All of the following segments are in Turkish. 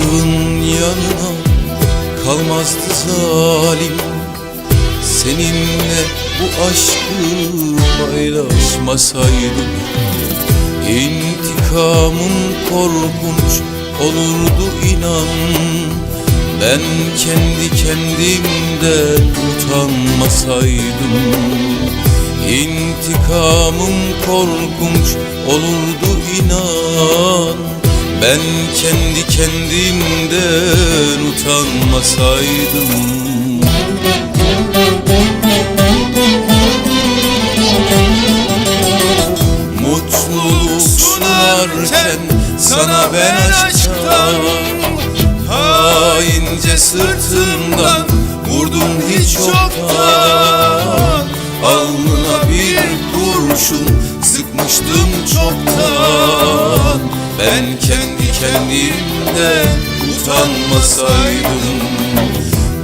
aşığın yanına kalmazdı zalim. Seninle bu aşkı paylaşmasaydım İntikamın korkunç olurdu inan. Ben kendi kendimden utanmasaydım İntikamım korkunç olurdu inan. Ben kendi kendimden utanmasaydım. Mutluluk sunarken sana ben aşktan Haince sırtından vurdum hiç yoktan. Alnına bir kurşun sıkmıştım çoktan Ben kendi kendimden utanmasaydım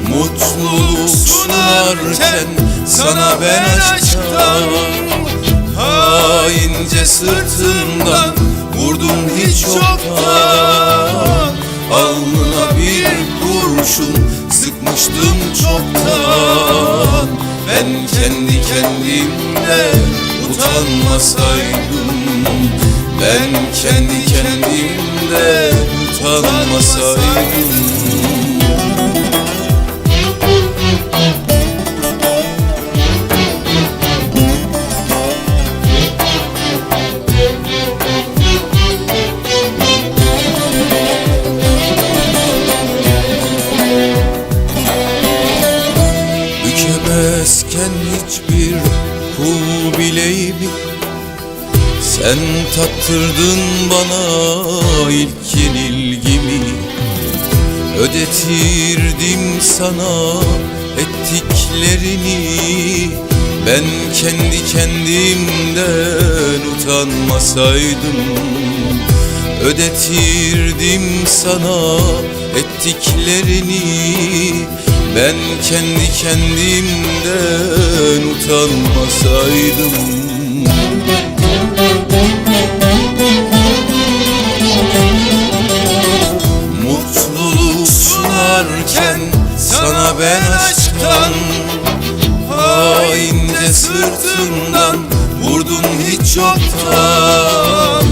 Mutluluk sunarken sana ben aşktan Haince sırtından vurdum hiç yoktan. Alnına bir kurşun sıkmıştım çoktan. Ben kendi kendimden utanmasaydım Ben kendi kendimden utanmasaydım Sen tattırdın bana ilk yenilgimi Ödetirdim sana ettiklerini. Ben kendi kendimden utanmasaydım. Ödetirdim sana ettiklerini. Ben kendi kendimden utanmasaydım ben aşktan Haince sırtımdan vurdun hiç yoktan.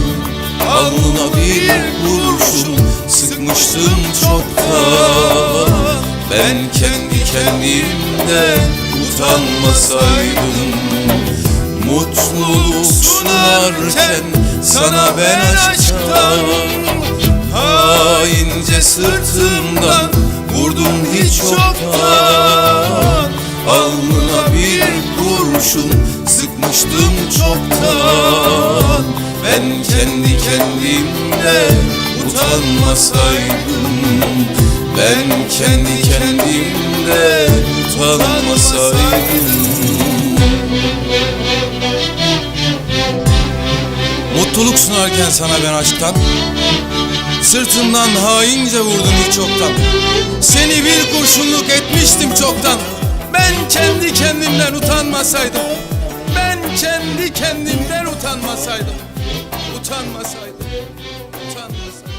Alnına bir kurşun sıkmıştım çoktan. Ben kendi kendimden utanmasaydım Mutluluk sunarken sana ben aşktan Haince sırtımdan kurşun sıkmıştım çoktan. Ben kendi kendimden utanmasaydım Ben kendi kendimden utanmasaydım. Mutluluk sunarken sana ben aşktan Sırtımdan haince vurdun hiç yoktan. Seni bir kurşunluk etmiştim çoktan Ben kendi kendimden utanmasaydım. Ben kendi kendimden utanmasaydım. Utanmasaydım. Utanmasaydım